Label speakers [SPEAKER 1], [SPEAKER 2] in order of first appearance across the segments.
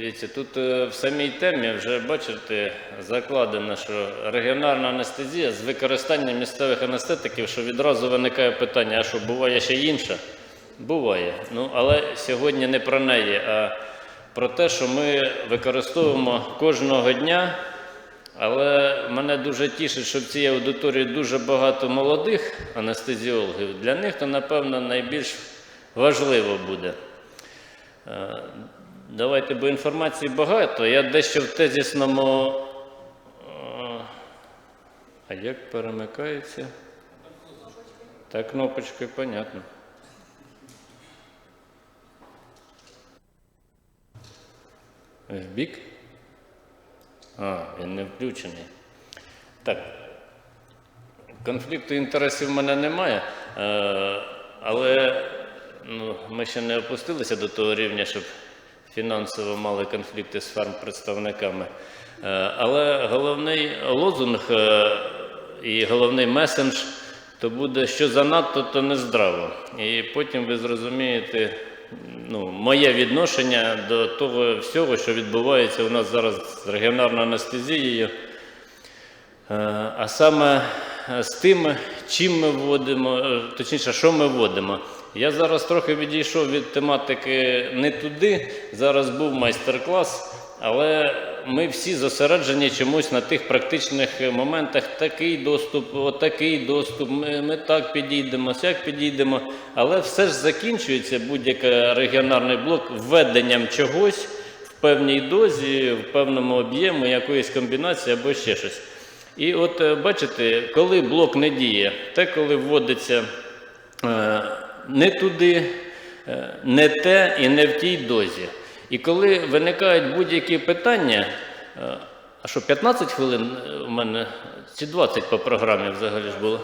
[SPEAKER 1] Дивіться, тут е, в самій темі вже бачите, закладено, що регіональна анестезія з використанням місцевих анестетиків, що відразу виникає питання, а що буває ще інша? Буває. Ну, але сьогодні не про неї, а про те, що ми використовуємо кожного дня. Але мене дуже тішить, що в цій аудиторії дуже багато молодих анестезіологів. Для них то, напевно, найбільш важливо буде. Е, Давайте, бо інформації багато. Я дещо в тезісному. е, А як перемикається? Та кнопочки, понятно. В бік? А, він не включений. Так. Конфлікту інтересів в мене немає, е, але ну, ми ще не опустилися до того рівня, щоб фінансово мали конфлікти з фармпредставниками. Е, Але головний лозунг е, і головний месендж то буде, що занадто, то нездраво. І потім ви зрозумієте ну, моє відношення до того всього, що відбувається у нас зараз з регіональною анестезією. Е, А саме з тим, чим ми вводимо, точніше, що ми вводимо. Я зараз трохи відійшов від тематики не туди. Зараз був майстер-клас, але ми всі зосереджені чомусь на тих практичних моментах. Такий доступ, отакий доступ, ми, ми так підійдемо, сяк підійдемо. Але все ж закінчується будь-який регіональний блок введенням чогось в певній дозі, в певному об'єму, якоїсь комбінації або ще щось. І от е, бачите, коли блок не діє, те, коли вводиться е, не туди, е, не те і не в тій дозі. І коли виникають будь-які питання, е, а що 15 хвилин е, у мене чи 20 по програмі взагалі ж було?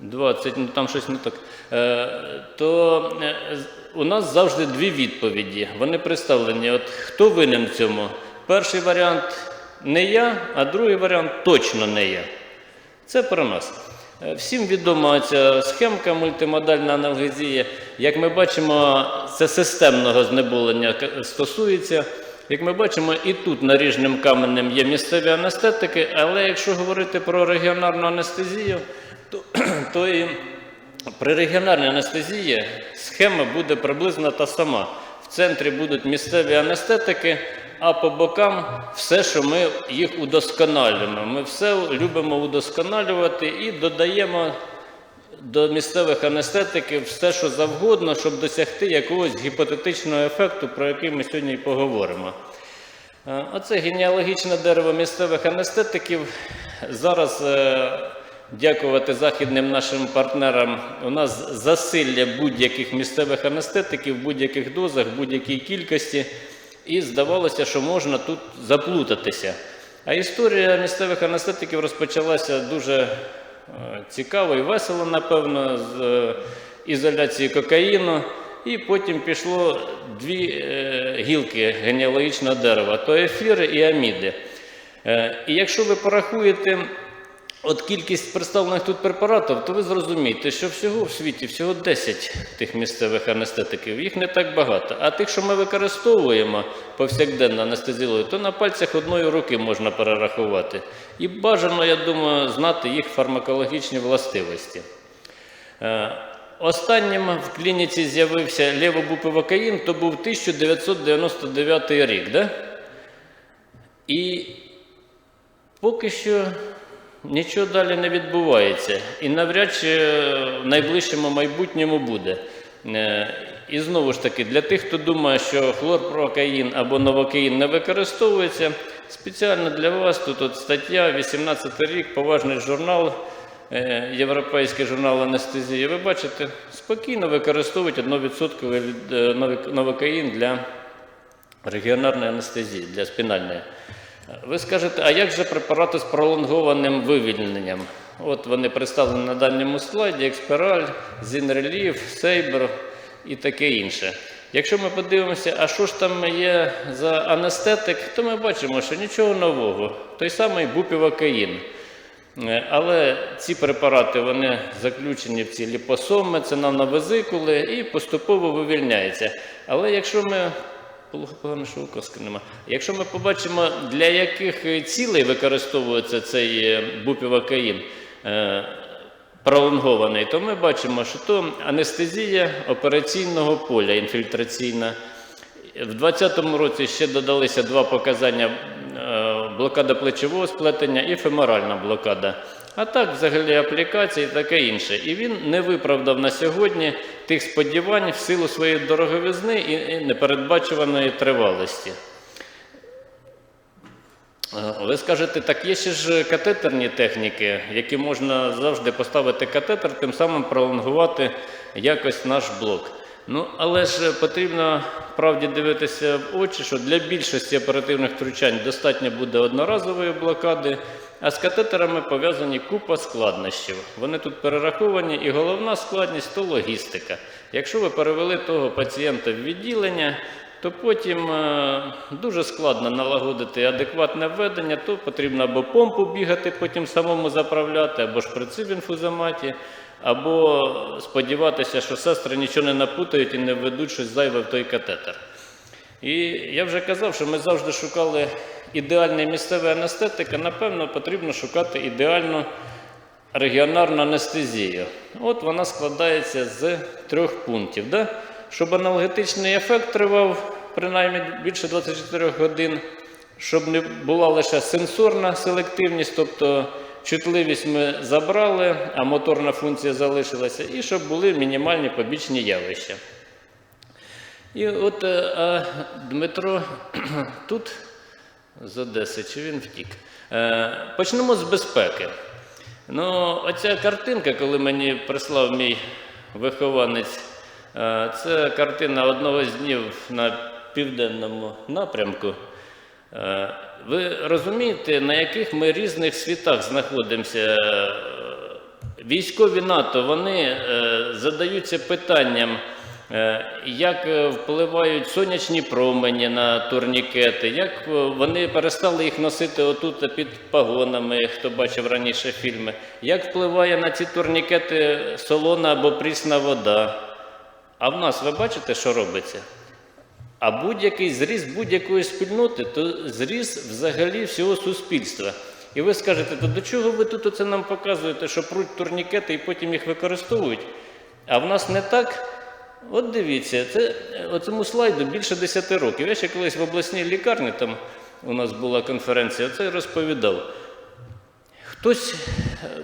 [SPEAKER 1] 20, ну там щось не так. Е, то е, у нас завжди дві відповіді. Вони представлені. От хто винен в цьому? Перший варіант не я, а другий варіант точно не я. Це про нас. Е, Всім відома ця схемка мультимодальна аналгезія. Як ми бачимо, це системного знеболення стосується. Як ми бачимо, і тут наріжним каменем є місцеві анестетики, але якщо говорити про регіональну анестезію, то, то і при регіональній анестезії схема буде приблизно та сама. В центрі будуть місцеві анестетики, а по бокам все, що ми їх удосконалюємо. Ми все любимо удосконалювати і додаємо до місцевих анестетиків все, що завгодно, щоб досягти якогось гіпотетичного ефекту, про який ми сьогодні і поговоримо. Е, Оце генеалогічне дерево місцевих анестетиків. Зараз, е, дякувати західним нашим партнерам, у нас засилля будь-яких місцевих анестетиків, в будь-яких дозах, в будь-якій кількості. І здавалося, що можна тут заплутатися. А історія місцевих анестетиків розпочалася дуже е, цікаво і весело, напевно, з е, ізоляції кокаїну. І потім пішло дві е, гілки генеалогічного дерева то ефіри і аміди. І якщо ви порахуєте от кількість представлених тут препаратів, то ви зрозумієте, що всього в світі всього 10 тих місцевих анестетиків, їх не так багато. А тих, що ми використовуємо повсякденно анестезіологію, то на пальцях одної руки можна перерахувати. І бажано, я думаю, знати їх фармакологічні властивості. Е, Останнім в клініці з'явився левобупивокаїн, то був 1999 рік. Да? І поки що нічого далі не відбувається. І навряд чи в найближчому майбутньому буде. Е, І знову ж таки, для тих, хто думає, що хлорпрокаїн або новокаїн не використовується, спеціально для вас тут от стаття, 18 рік, поважний журнал, е, Європейський журнал анестезії. Ви бачите, спокійно використовують 1% від- е, новик- новокаїн для регіонарної анестезії, для спінальної. Ви скажете, а як же препарати з пролонгованим вивільненням? От вони представлені на дальньому слайді: Експіраль, Зінрелів, Сейбр і таке інше. Якщо ми подивимося, а що ж там є за анестетик, то ми бачимо, що нічого нового. Той самий бупівокаїн. Е, Але ці препарати вони заключені в ці ліпосоми, це нановезикули і поступово вивільняються. Але якщо ми Погано, що указки нема. Якщо ми побачимо, для яких е, цілей використовується цей е, бупівакаїн е, пролонгований, то ми бачимо, що то анестезія операційного поля інфільтраційна. В 2020 році ще додалися два показання: блокада плечового сплетення і феморальна блокада. А так, взагалі, аплікації і таке інше. І він не виправдав на сьогодні тих сподівань в силу своєї дороговизни і непередбачуваної тривалості. Е, Ви скажете, так є ще ж катетерні техніки, які можна завжди поставити катетер, тим самим пролонгувати якось наш блок. Ну, але ж потрібно правді дивитися в очі, що для більшості оперативних втручань достатньо буде одноразової блокади, а з катетерами пов'язані купа складнощів. Вони тут перераховані, і головна складність то логістика. Якщо ви перевели того пацієнта в відділення, то потім е, дуже складно налагодити адекватне введення, то потрібно або помпу бігати, потім самому заправляти, або шприци в інфузоматі, або сподіватися, що сестри нічого не напутають і не введуть щось зайве в той катетер. І я вже казав, що ми завжди шукали ідеальний місцевий анестетик, а напевно потрібно шукати ідеальну регіонарну анестезію. От вона складається з трьох пунктів. Да? Щоб аналгетичний ефект тривав принаймні більше 24 годин, щоб не була лише сенсорна селективність, тобто чутливість ми забрали, а моторна функція залишилася, і щоб були мінімальні побічні явища. І от е, а Дмитро тут з Одеси, чи він втік? Е, почнемо з безпеки. Ну, оця картинка, коли мені прислав мій вихованець, е, це картина одного з днів на південному напрямку. Е, Ви розумієте, на яких ми різних світах знаходимося? Військові НАТО вони е, задаються питанням, як е, впливають сонячні промені на турнікети, як е, вони перестали їх носити отут під пагонами, хто бачив раніше фільми, як впливає на ці турнікети солона або прісна вода. А в нас ви бачите, що робиться? А будь-який зріст будь-якої спільноти, то зріс взагалі всього суспільства. І ви скажете, то до чого ви тут оце нам показуєте, що пруть турнікети і потім їх використовують? А в нас не так. От дивіться, це оцьому слайду більше 10 років. Я ще колись в обласній лікарні, там у нас була конференція, це розповідав. Хтось,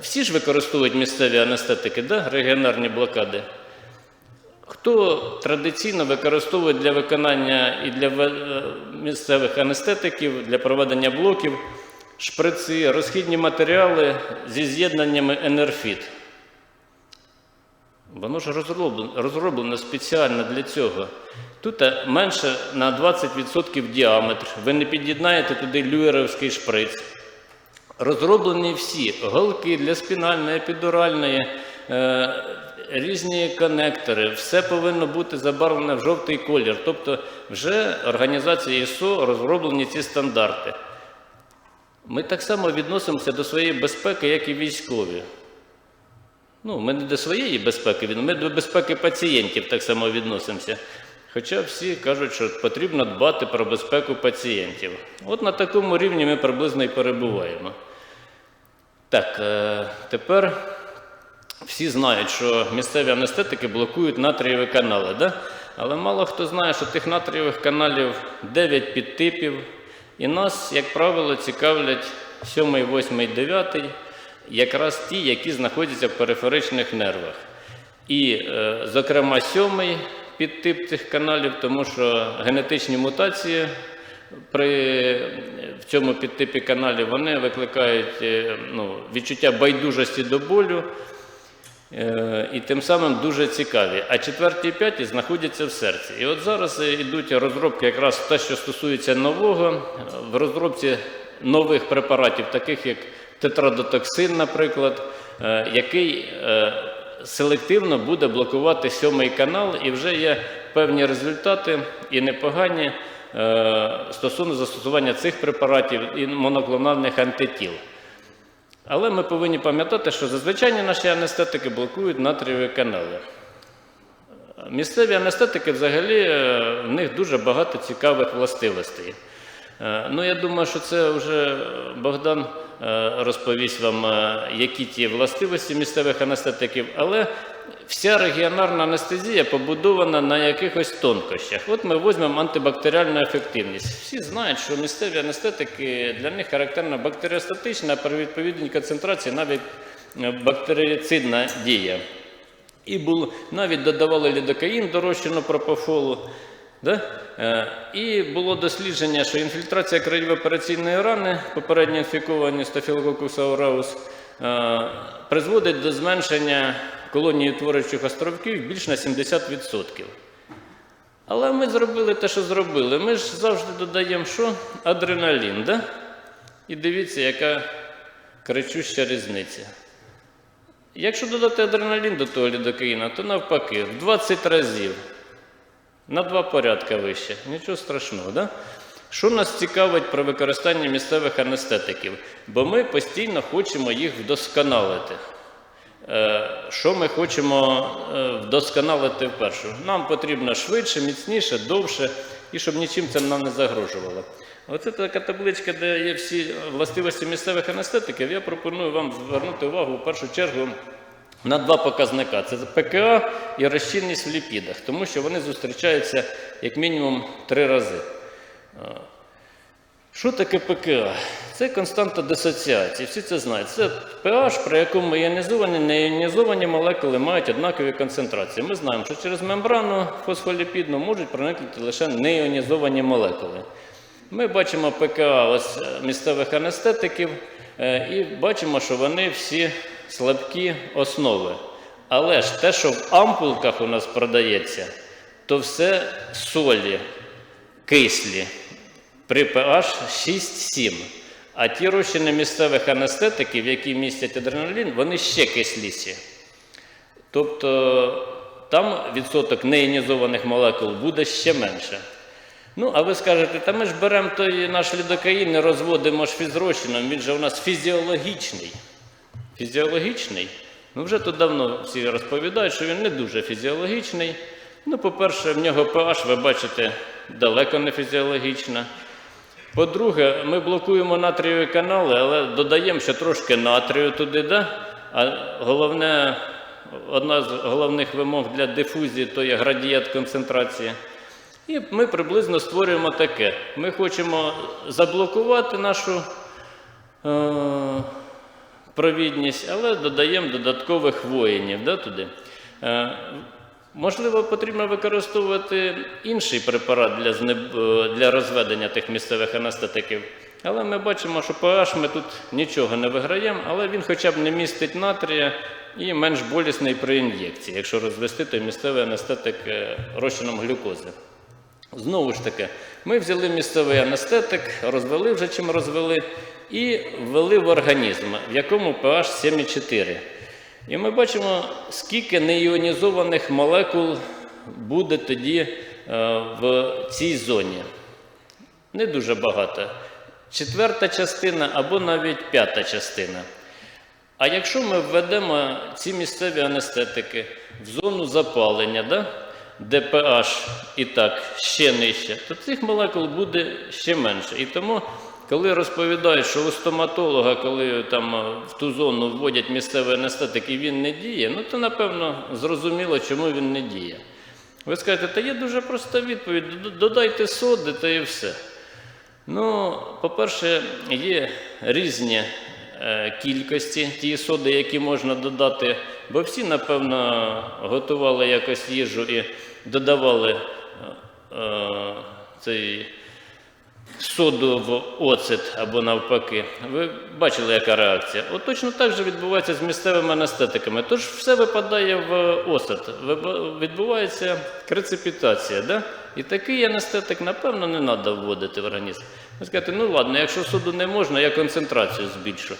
[SPEAKER 1] всі ж використовують місцеві анестетики, да? регіонарні блокади. Хто традиційно використовує для виконання і для е, місцевих анестетиків, для проведення блоків, шприци, розхідні матеріали зі з'єднаннями енерфіт. Воно ж розроблено, розроблено спеціально для цього. Тут е, менше на 20% діаметр. Ви не під'єднаєте туди люєровський шприц. Розроблені всі голки для спінальної, епідуральної, е, різні конектори. Все повинно бути забарвлене в жовтий колір. Тобто, вже організація ІСО розроблені ці стандарти. Ми так само відносимося до своєї безпеки, як і військові. Ну, ми не до своєї безпеки, ми до безпеки пацієнтів так само відносимося. Хоча всі кажуть, що потрібно дбати про безпеку пацієнтів. От на такому рівні ми приблизно і перебуваємо. Так, е, тепер всі знають, що місцеві анестетики блокують натрієві канали, да? але мало хто знає, що тих натрієвих каналів 9 підтипів, і нас, як правило, цікавлять 7, 8, 9, якраз ті, які знаходяться в периферичних нервах. І, е, зокрема, сьомий підтип цих каналів, тому що генетичні мутації при в цьому підтипі каналів вони викликають е, ну, відчуття байдужості до болю. Е, І тим самим дуже цікаві. А четверті і п'яті знаходяться в серці. І от зараз йдуть розробки, якраз те, що стосується нового, в розробці нових препаратів, таких як тетрадотоксин, наприклад, е, який е, селективно буде блокувати сьомий канал, і вже є певні результати і непогані е, стосовно застосування цих препаратів і моноклональних антитіл. Але ми повинні пам'ятати, що зазвичай наші анестетики блокують натрієві канали. Місцеві анестетики взагалі в них дуже багато цікавих властивостей. Е, Ну, я думаю, що це вже Богдан е, розповість вам, е, які ті властивості місцевих анестетиків, але вся регіонарна анестезія побудована на якихось тонкощах. От ми візьмемо антибактеріальну ефективність. Всі знають, що місцеві анестетики для них характерна бактеріостатична, при відповідній концентрації навіть бактерицидна дія. І було, навіть додавали лідокаїн до розчину пропофолу. Да? Е, і було дослідження, що інфільтрація краєво-операційної рани, попередньо інфіковані стафілококус ауреус, е, призводить до зменшення колонії утворюючих островків більш на 70%. Але ми зробили те, що зробили. Ми ж завжди додаємо що? Адреналін. Да? І дивіться, яка кричуща різниця. Якщо додати адреналін до того лідокаїна, то навпаки, в 20 разів, на два порядки вище. Нічого страшного, да? Що нас цікавить при використанні місцевих анестетиків? Бо ми постійно хочемо їх вдосконалити. Е, Що ми хочемо е, вдосконалити вперше? Нам потрібно швидше, міцніше, довше і щоб нічим це нам не загрожувало. Оце така табличка, де є всі властивості місцевих анестетиків. Я пропоную вам звернути увагу в першу чергу на два показника: це ПКА і розчинність в ліпідах, тому що вони зустрічаються як мінімум три рази. Що таке ПКА? Це константа дисоціації. Всі це знають. Це pH, при якому іонізовані, неіонізовані молекули мають однакові концентрації. Ми знаємо, що через мембрану фосфоліпідну можуть проникнути лише неіонізовані молекули. Ми бачимо ПКА ось е, місцевих анестетиків е, і бачимо, що вони всі слабкі основи. Але ж те, що в ампулках у нас продається, то все солі, кислі при pH 6-7. А ті розчини місцевих анестетиків, які містять адреналін, вони ще кисліші. Тобто там відсоток неіонізованих молекул буде ще менше. Ну, а ви скажете, та ми ж беремо той наш лідокаїн, не розводимо ж фізрозчином, він же у нас фізіологічний. Фізіологічний? Ну, вже тут давно всі розповідають, що він не дуже фізіологічний. Ну, по-перше, в нього pH, ви бачите, далеко не фізіологічна. По-друге, ми блокуємо натрієві канали, але додаємо ще трошки натрію туди, да? а головне, одна з головних вимог для дифузії то є градієнт концентрації. І ми приблизно створюємо таке. Ми хочемо заблокувати нашу е, провідність, але додаємо додаткових воїнів да, туди. Е, можливо, потрібно використовувати інший препарат для, знеб... е, для розведення тих місцевих анестетиків. Але ми бачимо, що pH ми тут нічого не виграємо, але він хоча б не містить натрія і менш болісний при ін'єкції, якщо розвести той місцевий анестетик е, розчином глюкози. Знову ж таки, ми взяли місцевий анестетик, розвели вже чим розвели, і ввели в організм, в якому pH 7,4. І ми бачимо, скільки неіонізованих молекул буде тоді е, в цій зоні. Не дуже багато. Четверта частина або навіть п'ята частина. А якщо ми введемо ці місцеві анестетики в зону запалення, да, де і так ще нижче, то цих молекул буде ще менше. І тому, коли розповідають, що у стоматолога, коли там е, в ту зону вводять місцевий анестетик і він не діє, ну то напевно зрозуміло, чому він не діє. Ви скажете, та є дуже проста відповідь: додайте соди та і все. Ну, по-перше, є різні е, кількості ті соди, які можна додати, бо всі, напевно, готували якось їжу і додавали е, е, цей соду в оцет або навпаки. Ви бачили, яка реакція? От точно так же відбувається з місцевими анестетиками. Тож все випадає в оцет, відбувається крецепітація. Да? І такий анестетик, напевно, не треба вводити в організм. Ви скажете, ну ладно, якщо соду не можна, я концентрацію збільшу.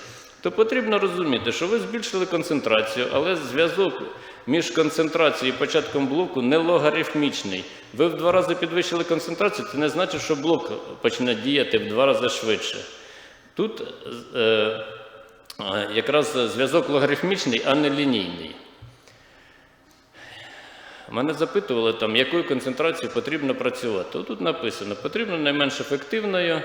[SPEAKER 1] То потрібно розуміти, що ви збільшили концентрацію, але зв'язок між концентрацією і початком блоку не логарифмічний. Ви в два рази підвищили концентрацію, це не значить, що блок почне діяти в два рази швидше. Тут е, е, якраз зв'язок логарифмічний, а не лінійний. Мене запитували, там, якою концентрацією потрібно працювати. Тут написано, потрібно найменш ефективною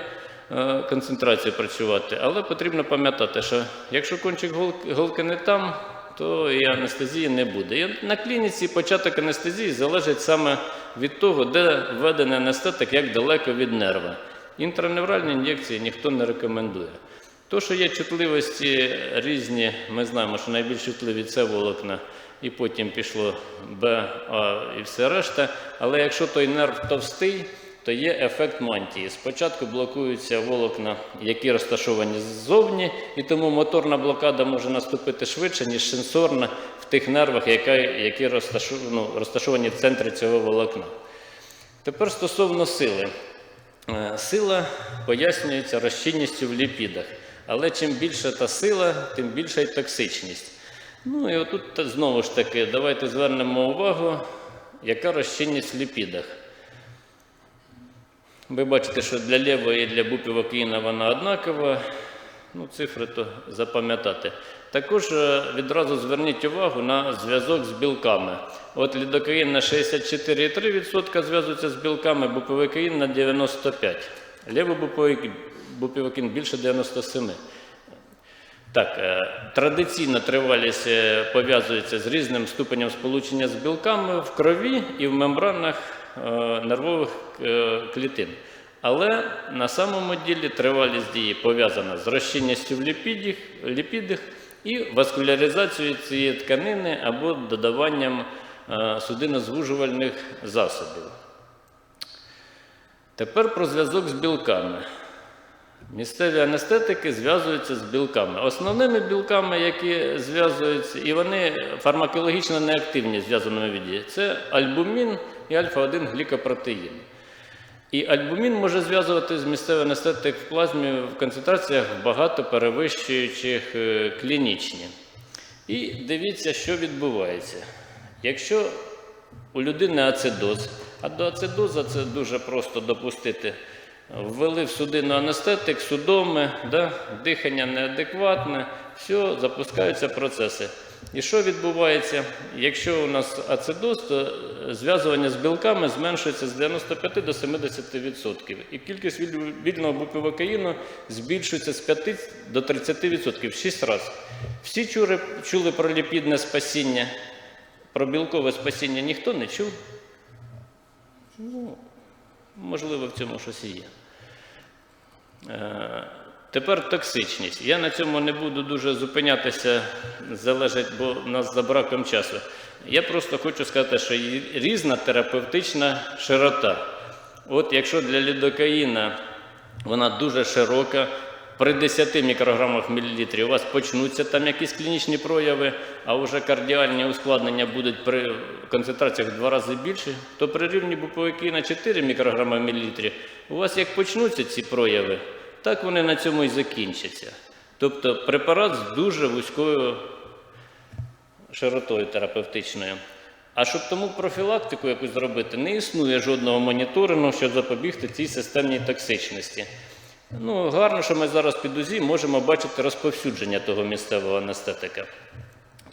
[SPEAKER 1] е, концентрацією працювати, але потрібно пам'ятати, що якщо кончик голки не там, то і анестезії не буде. І на клініці початок анестезії залежить саме від того, де введений анестетик, як далеко від нерва. Інтраневральні ін'єкції ніхто не рекомендує. То, що є чутливості різні, ми знаємо, що найбільш чутливі це волокна, і потім пішло Б, А і все решта. Але якщо той нерв товстий, то є ефект мантії. Спочатку блокуються волокна, які розташовані ззовні, і тому моторна блокада може наступити швидше, ніж сенсорна в тих нервах, які ну, розташовані в центрі цього волокна. Тепер стосовно сили. Е, Сила пояснюється розчинністю в ліпідах. Але чим більша та сила, тим більша й токсичність. Ну і отут знову ж таки, давайте звернемо увагу, яка розчинність в ліпідах. Ви бачите, що для лівої і для бупівокаїна вона однакова. Ну, цифри то запам'ятати. Також е, відразу зверніть увагу на зв'язок з білками. От лідокаїн на 64,3% зв'язується з білками, бупівокаїн на 95%. Лівобупівокаїн більше 97%. Так, е, традиційна тривалість е, пов'язується з різним ступенем сполучення з білками в крові і в мембранах нервових е, клітин. Але на самому ділі тривалість дії пов'язана з розчинністю в ліпідах, ліпідах і васкуляризацією цієї тканини або додаванням е, судинозвужувальних засобів. Тепер про зв'язок з білками. Місцеві анестетики зв'язуються з білками. Основними білками, які зв'язуються, і вони фармакологічно неактивні в зв'язаному віді, це альбумін і альфа-1 глікопротеїн. І альбумін може зв'язувати з місцевий анестетик в плазмі в концентраціях багато перевищуючих е, клінічні. І дивіться, що відбувається. Якщо у людини ацидоз, а до ацидоза це дуже просто допустити. Ввели в судину анестетик, судоми, да, дихання неадекватне, все, запускаються процеси. І що відбувається? Якщо у нас ацидоз, то е, зв'язування з білками зменшується з 95 до 70%. І кількість віль- вільного бупівокаїну збільшується з 5 до 30% в 6 разів. Всі чули, чули про ліпідне спасіння, про білкове спасіння ніхто не чув. Ну, можливо, в цьому щось і є. Тепер токсичність. Я на цьому не буду дуже зупинятися, залежить, бо в нас за браком часу. Я просто хочу сказати, що різна терапевтична широта. От якщо для лідокаїна вона дуже широка, при 10 мікрограмах в мілілітрі у вас почнуться там якісь клінічні прояви, а вже кардіальні ускладнення будуть при концентраціях в два рази більше, то при рівні буповикіна 4 мікрограма в мілілітрі у вас як почнуться ці прояви, так вони на цьому і закінчаться. Тобто препарат з дуже вузькою широтою терапевтичною. А щоб тому профілактику якусь зробити, не існує жодного моніторингу, щоб запобігти цій системній токсичності. Ну, гарно, що ми зараз під УЗІ можемо бачити розповсюдження того місцевого анестетика.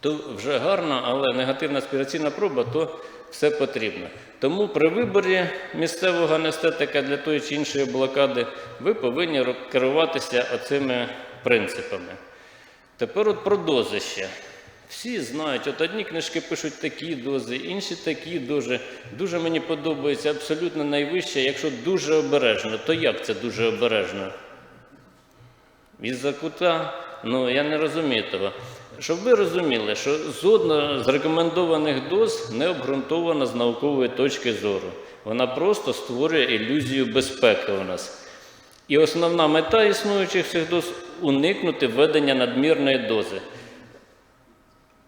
[SPEAKER 1] То вже гарно, але негативна аспіраційна проба, то все потрібно. Тому при виборі місцевого анестетика для тої чи іншої блокади ви повинні керуватися оцими принципами. Тепер от про дози ще. Всі знають, от одні книжки пишуть такі дози, інші такі дози. Дуже мені подобається абсолютно найвище, якщо дуже обережно. То як це дуже обережно? Із-за кута, ну я не розумію того. Щоб ви розуміли, що жодна з рекомендованих доз не обґрунтована з наукової точки зору. Вона просто створює ілюзію безпеки у нас. І основна мета існуючих цих доз уникнути введення надмірної дози.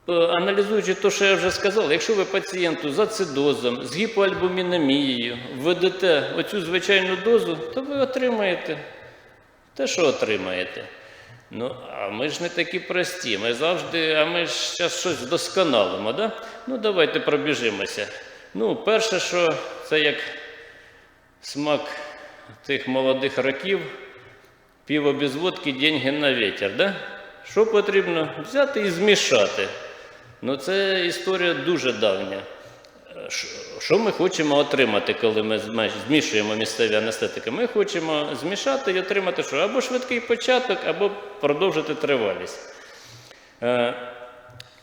[SPEAKER 1] Е, Аналізуючи те, що я вже сказав, якщо ви пацієнту з ацидозом, з гіпоальбумінемією введете оцю звичайну дозу, то ви отримаєте те, що отримаєте. Ну, а ми ж не такі прості. Ми завжди, а ми ж зараз щось вдосконалимо, да? Ну, давайте пробіжимося. Ну, перше, що це як смак тих молодих років, пиво без водки, деньги на вітер, да? Що потрібно? Взяти і змішати. Ну, це історія дуже давня. Що ми хочемо отримати, коли ми змішуємо місцеві анестетики? Ми хочемо змішати і отримати що? Або швидкий початок, або продовжити тривалість. Е,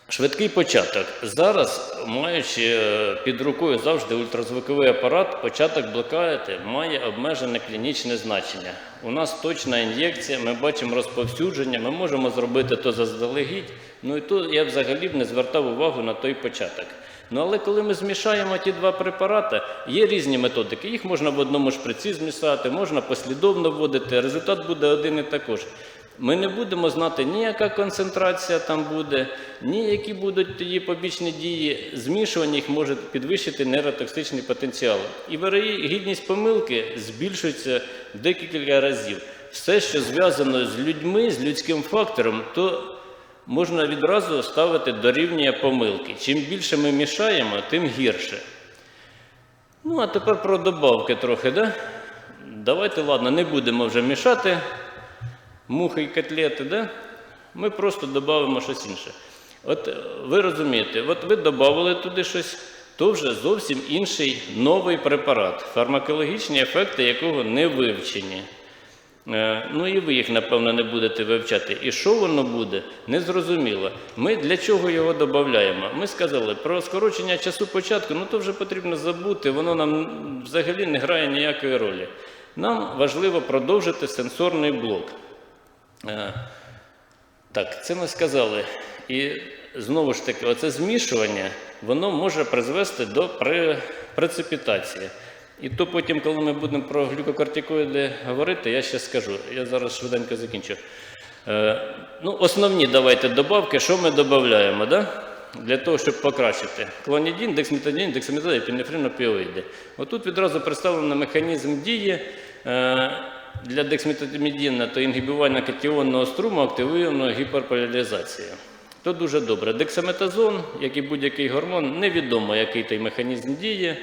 [SPEAKER 1] Швидкий початок. Зараз, маючи е, під рукою завжди ультразвуковий апарат, початок блокаєте має обмежене клінічне значення. У нас точна ін'єкція, ми бачимо розповсюдження, ми можемо зробити то заздалегідь. Ну і то я взагалі б не звертав увагу на той початок. Ну але коли ми змішаємо ті два препарати, є різні методики. Їх можна в одному шприці змішати, можна послідовно вводити. Результат буде один і також. Ми не будемо знати ні яка концентрація там буде, ні які будуть її побічні дії. Змішування їх може підвищити нейротоксичний потенціал. І вирогідність помилки збільшується декілька разів. Все, що зв'язано з людьми, з людським фактором, то можна відразу ставити до рівня помилки. Чим більше ми мішаємо, тим гірше. Ну, а тепер про добавки трохи, да? Давайте, ладно, не будемо вже мішати мухи і котлети, да? ми просто додамо щось інше. От е, ви розумієте, от ви додали туди щось, то вже зовсім інший новий препарат, фармакологічні ефекти якого не вивчені. Е, Ну і ви їх, напевно, не будете вивчати. І що воно буде, незрозуміло. Ми для чого його додаємо? Ми сказали про скорочення часу початку, ну то вже потрібно забути, воно нам взагалі не грає ніякої ролі. Нам важливо продовжити сенсорний блок. Е, Так, це ми сказали. І знову ж таки, оце змішування, воно може призвести до пре- прецепітації. І то потім, коли ми будемо про глюкокортикоїди говорити, я ще скажу. Я зараз швиденько закінчу. Е, ну, основні давайте добавки, що ми додаємо, да? для того, щоб покращити. Клонідін, дексметадін, дексаметазин, епінефрин, опіоїди. Отут відразу представлено механізм дії. Е, для дексметамідіна то інгібування катіонного струму активуємо гіперполяризацію. То дуже добре. Дексаметазон, як і будь-який гормон, невідомо, який той механізм діє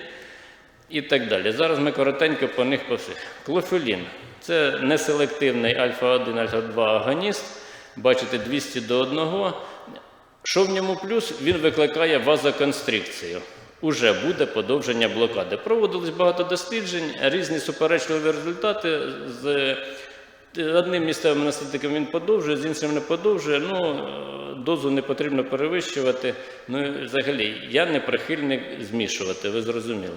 [SPEAKER 1] і так далі. Зараз ми коротенько по них по. Клофелін це неселективний альфа-1, альфа-2 агоніст. Бачите, 200 до 1. Що в ньому плюс? Він викликає вазоконстрикцію. Уже буде подовження блокади. Проводилось багато досліджень, різні суперечливі результати. З одним місцевим анестетиком він подовжує, з іншим не подовжує. Ну, е, дозу не потрібно перевищувати. Ну, взагалі, я не прихильник змішувати, ви зрозуміли.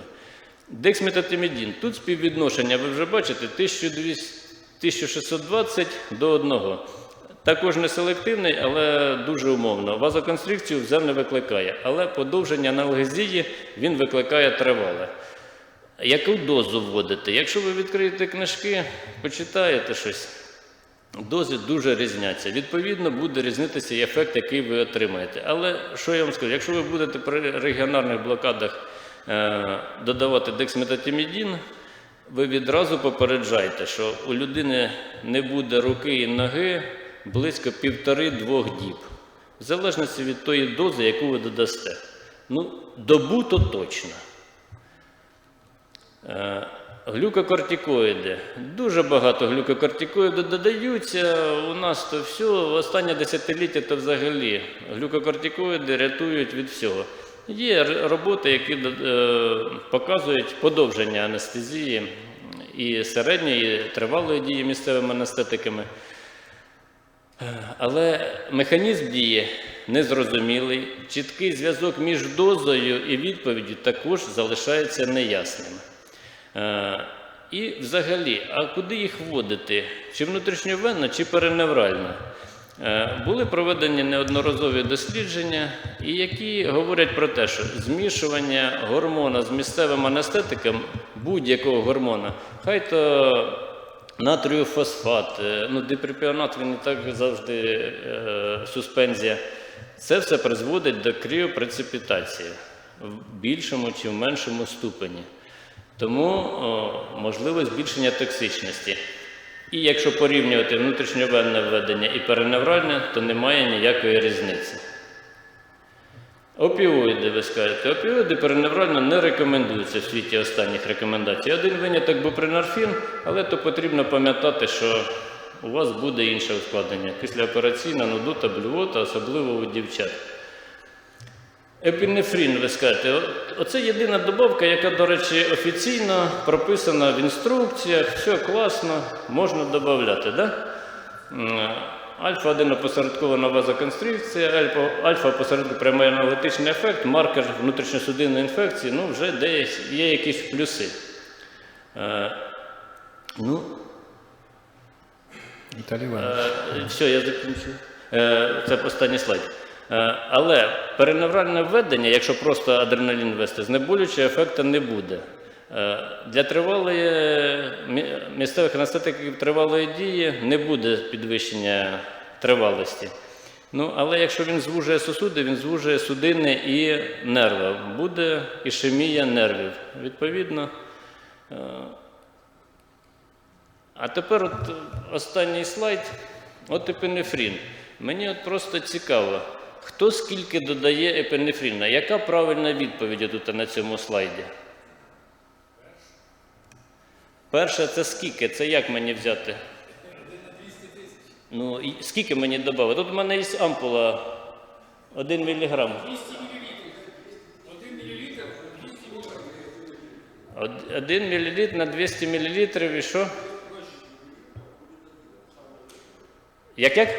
[SPEAKER 1] Дексметатимідін. Тут співвідношення, ви вже бачите, 1620 до 1. Також не селективний, але дуже умовно. Вазоконстрикцію вже не викликає, але подовження аналгезії він викликає тривале. Яку дозу вводити? Якщо ви відкриєте книжки, почитаєте щось, дози дуже різняться. Відповідно, буде різнитися і ефект, який ви отримаєте. Але що я вам скажу, якщо ви будете при регіональних блокадах додавати дексметатимідін, ви відразу попереджайте, що у людини не буде руки і ноги близько півтори-двох діб, в залежності від тої дози, яку ви додасте. Ну, добу то точно. Е, Глюкокортикоїди. Дуже багато глюкокортикоїдів додаються. У нас то все, останнє десятиліття то взагалі глюкокортикоїди рятують від всього. Є роботи, які е, показують подовження анестезії і середньої, і тривалої дії місцевими анестетиками. Але механізм дії незрозумілий, чіткий зв'язок між дозою і відповіддю також залишається неясним. Е, І взагалі, а куди їх вводити? Чи внутрішньовенно, чи переневрально? Е, Були проведені неодноразові дослідження, які говорять про те, що змішування гормона з місцевим анестетиком будь-якого гормона, хай то Натрію фосфат, е, ну дипропіонат він і так завжди е, суспензія. Це все призводить до кріопрецепітації в більшому чи в меншому ступені. Тому о, можливе збільшення токсичності. І якщо порівнювати внутрішньовенне введення і переневральне, то немає ніякої різниці. Опіоїди, ви скажете, опіоїди переневрально не рекомендуються в світі останніх рекомендацій. Один виняток бупринорфін, але то потрібно пам'ятати, що у вас буде інше ускладнення. Післяопераційна нудота, блювота, особливо у дівчат. Епінефрін, ви скажете, оце єдина добавка, яка, до речі, офіційно прописана в інструкціях, все класно, можна додати, да? Альфа-1 опосередкована вазоконстрикція, альфа- альфа-опосередкована прямий аналітичний ефект, маркер внутрішньосудинної інфекції, ну вже десь є якісь плюси. Е, ну,
[SPEAKER 2] Віталій Іванович.
[SPEAKER 1] Е, Все, я закінчу. Е, Це останній слайд. Е, Але периневральне введення, якщо просто адреналін ввести, знеболюючого ефекту не буде. Е, Для тривалої місцевих анестетиків тривалої дії не буде підвищення тривалості. Ну, але якщо він звужує сосуди, він звужує судини і нерви. Буде ішемія нервів. Відповідно, а тепер от е, останній слайд. От епінефрін. Мені от просто цікаво, хто скільки додає епінефріна? Яка правильна відповідь тут на цьому слайді? Перше, це скільки? Це як мені взяти? Ну, скільки мені додати? Тут в мене є ампула 1 міліграм. 1 мл на 200 мл і що? Як як?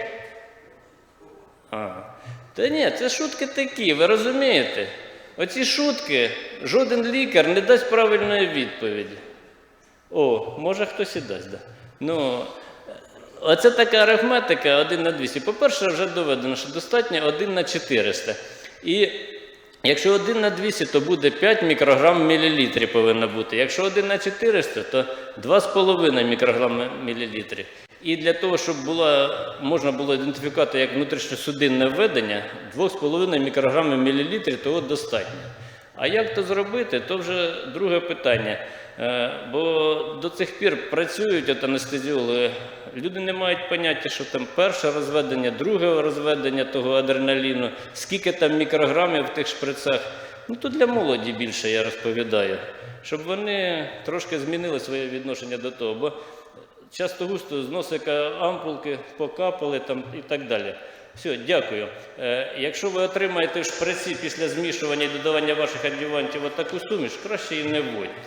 [SPEAKER 1] А. Та ні, це шутки такі, ви розумієте? Оці шутки жоден лікар не дасть правильної відповіді. О, може хтось і дасть, да. Ну, оце така арифметика 1 на 200. По-перше, вже доведено, що достатньо 1 на 400. І якщо 1 на 200, то буде 5 мікрограм в мілілітрі повинно бути. Якщо 1 на 400, то 2,5 мікрограми в мілілітрі. І для того, щоб було, можна було ідентифікувати як внутрішньосудинне введення, 2,5 мікрограми в мілілітрі того достатньо. А як то зробити, то вже друге питання. Е, Бо до цих пір працюють от анестезіологи, люди не мають поняття, що там перше розведення, друге розведення того адреналіну, скільки там мікрограмів в тих шприцах. Ну то для молоді більше я розповідаю, щоб вони трошки змінили своє відношення до того. Бо часто густо з носика ампулки покапали там і так далі. Все, дякую. Е, якщо ви отримаєте шприці після змішування і додавання ваших адювантів отаку суміш, краще її не вводьте.